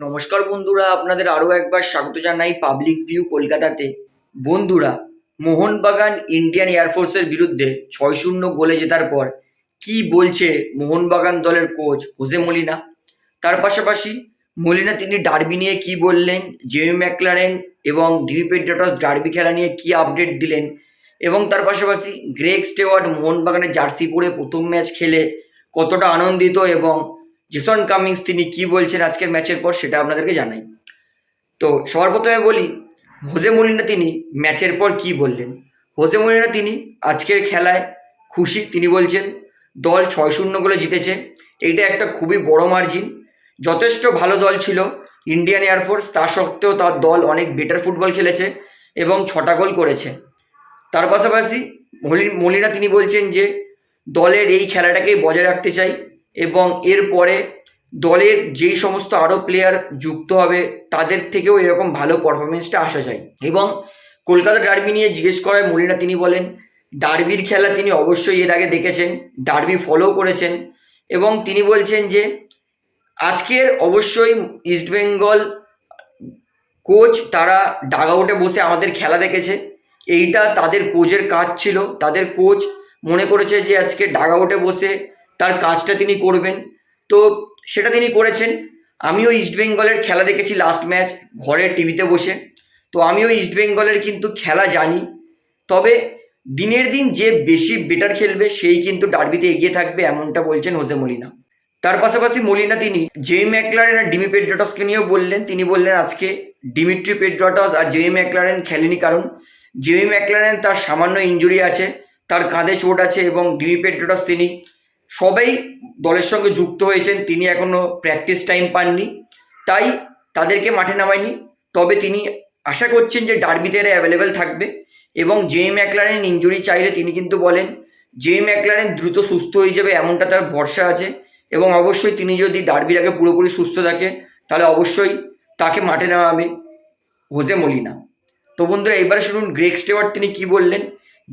নমস্কার বন্ধুরা, আপনাদের আরও একবার স্বাগত জানাই পাবলিক ভিউ কলকাতাতে। বন্ধুরা, মোহনবাগান ইন্ডিয়ান এয়ারফোর্সের বিরুদ্ধে ছয় শূন্য গোলে জেতার পর কি বলছে মোহনবাগান দলের কোচ হোসে মলিনা? তার পাশাপাশি মলিনা তিনি ডার্বি নিয়ে কি বললেন, জেমি ম্যাকলারেন এবং পেড্রাটস ডার্বি খেলা নিয়ে কি আপডেট দিলেন এবং তার পাশাপাশি গ্রেগ স্টেওয়ার্ড মোহনবাগানের জার্সি পরে প্রথম ম্যাচ খেলে কতটা আনন্দিত এবং জেসন কামিংস তিনি কি বলছেন আজকের ম্যাচের পর সেটা আপনাদেরকে জানাই। তো সবার প্রথমে বলি, হোজে মলিনা তিনি ম্যাচের পর কি বললেন? হোজে মলিনা তিনি আজকের খেলায় খুশি, তিনি বলছেন, দল ছয় শূন্য গোলে জিতেছে। এইটা একটা খুবই বড় মার্জিন যথেষ্ট ভালো দল ছিল ইন্ডিয়ান এয়ারফোর্স তা সত্ত্বেও তার দল অনেক বেটার ফুটবল খেলেছে এবং ছটা গোল করেছে। তার পাশাপাশি মলি- মলিনা তিনি বলছেন যে, দলের এই খেলাটাকেই বজায় রাখতে চাই। এবং এরপরে দলের যেই সমস্ত আরও প্লেয়ার যুক্ত হবে, তাদের থেকেও এরকম ভালো পারফরমেন্সটা আসা যায়। এবং কলকাতা ডার্বি নিয়ে জিজ্ঞেস করায় মলিনা তিনি বলেন ডার্বির খেলা তিনি অবশ্যই এর আগে দেখেছেন ডার্বি ফলো করেছেন এবং তিনি বলছেন যে, আজকের অবশ্যই ইস্টবেঙ্গল কোচ তারা ডাগ আউটে বসে আমাদের খেলা দেখেছে। এইটা তাদের কোচের কাজ ছিল। তাদের কোচ মনে করেছে যে, আজকে ডাগ আউটে বসে তার কাজটা তিনি করবেন। তো সেটা তিনি করেছেন। আমিও ইস্টবেঙ্গলের খেলা দেখেছি লাস্ট ম্যাচ ঘরে টিভিতে বসে। তো আমিও ইস্টবেঙ্গলের কিন্তু খেলা জানি। তবে দিনের দিন যে বেশি বেটার খেলবে, সেই কিন্তু ডার্বিতে এগিয়ে থাকবে এমনটা বলছেন হোসে মলিনা তার পাশাপাশি মলিনা তিনি জেমি ম্যাকলারেন আর ডিমি পেড্রাটসকে নিয়েও বললেন। তিনি বললেন, আজকে ডিমিট্রি পেড্রাটস আর জেমি ম্যাকলারেন খেলেনি কারণ জেমি ম্যাকলারেন তার সামান্য ইঞ্জুরি আছে, তার কাঁধে চোট আছে এবং ডিমি পেড্রাটস তিনি সবাই দলের সঙ্গে যুক্ত হয়েছেন, তিনি এখনও প্র্যাকটিস টাইম পাননি। তাই তাদেরকে মাঠে নামায়নি। তবে তিনি আশা করছেন যে ডার্বিতে এরা অ্যাভেলেবেল থাকবে এবং জেমি ম্যাকলারেন ইঞ্জুরি চাইলে তিনি কিন্তু বলেন জেমি ম্যাকলারেন দ্রুত সুস্থ হয়ে যাবে এমনটা তার ভরসা আছে এবং অবশ্যই তিনি যদি ডার্বির আগে পুরোপুরি সুস্থ থাকে, তাহলে অবশ্যই তাকে মাঠে নামাবে হোজে মলিনা। তো বন্ধুরা এবারে শুনুন, গ্রেগ স্টেওয়ার্ট তিনি কি বললেন?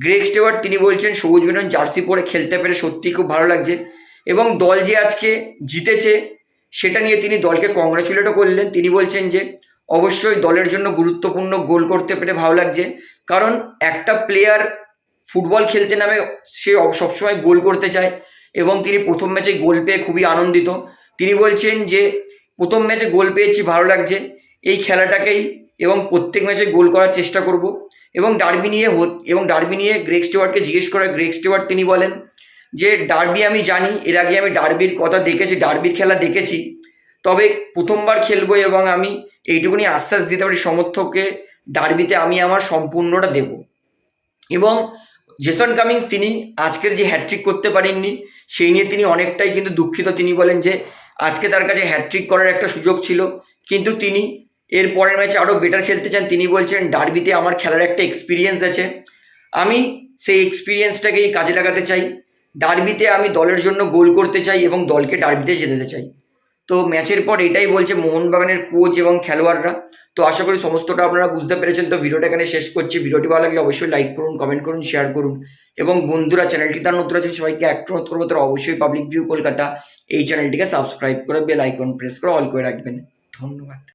গ্রেগ স্টেওয়ার্ট তিনি বলছেন, সবুজ বেরন জার্সি পরে খেলতে পেরে সত্যিই খুব ভালো লাগছে। এবং দল যে আজকে জিতেছে, সেটা নিয়ে তিনি দলকে কংগ্রাচুলেটও করলেন। তিনি বলছেন যে, অবশ্যই দলের জন্য গুরুত্বপূর্ণ গোল করতে পেরে ভালো লাগছে। কারণ একটা প্লেয়ার ফুটবল খেলতে নামে সে সবসময় গোল করতে চায়। এবং তিনি প্রথম ম্যাচে গোল পেয়ে খুবই আনন্দিত। তিনি বলছেন যে, প্রথম ম্যাচে গোল পেয়েছি, ভালো লাগছে। এই খেলাটাকেই এবং প্রত্যেক ম্যাচে গোল করার চেষ্টা করব। এবং ডার্বি নিয়ে এবং ডার্বি নিয়ে গ্রেগ স্টেওয়ার্টকে জিজ্ঞেস করে গ্রেগ স্টেওয়ার্ট তিনি বলেন যে ডার্বি আমি জানি, এর আগে আমি ডার্বির কথা দেখেছি ডার্বির খেলা দেখেছি, তবে প্রথমবার খেলব এবং আমি এইটুকুনি আশ্বাস দিতে পারি সমর্থককে ডার্বিতে আমি আমার সম্পূর্ণটা দেব। এবং জেসন কামিংস তিনি আজকের যে হ্যাট্রিক করতে পারেননি, সেই নিয়ে তিনি অনেকটাই কিন্তু দুঃখিত। তিনি বলেন যে, আজকে তার কাছে হ্যাট্রিক করার একটা সুযোগ ছিল, কিন্তু তিনি এর পরের ম্যাচে আরও বেটার খেলতে চান, তিনি বলছেন ডার্বিতে আমার খেলার একটা এক্সপিরিয়েন্স আছে। আমি সেই এক্সপিরিয়েন্সটাকেই কাজে লাগাতে চাই। ডার্বিতে আমি দলের জন্য গোল করতে চাই এবং দলকে ডার্বিতে যেতে চাই। তো ম্যাচের পর এটাই বলছে মোহনবাগানের কোচ এবং খেলোয়াড়রা। তো আশা করি সমস্তটা আপনারা বুঝতে পেরেছেন। তো ভিডিওটা এখানে শেষ করছি। ভিডিওটি ভালো লাগলে অবশ্যই লাইক করুন কমেন্ট করুন শেয়ার করুন। এবং বন্ধুরা, চ্যানেলটি তার নতুন আছে সবাইকে একটা অনুরোধ করব তারা অবশ্যই পাবলিক ভিউ কলকাতা এই চ্যানেলটিকে সাবস্ক্রাইব করে বেল আইকন প্রেস করে অল করে রাখবেন। ধন্যবাদ।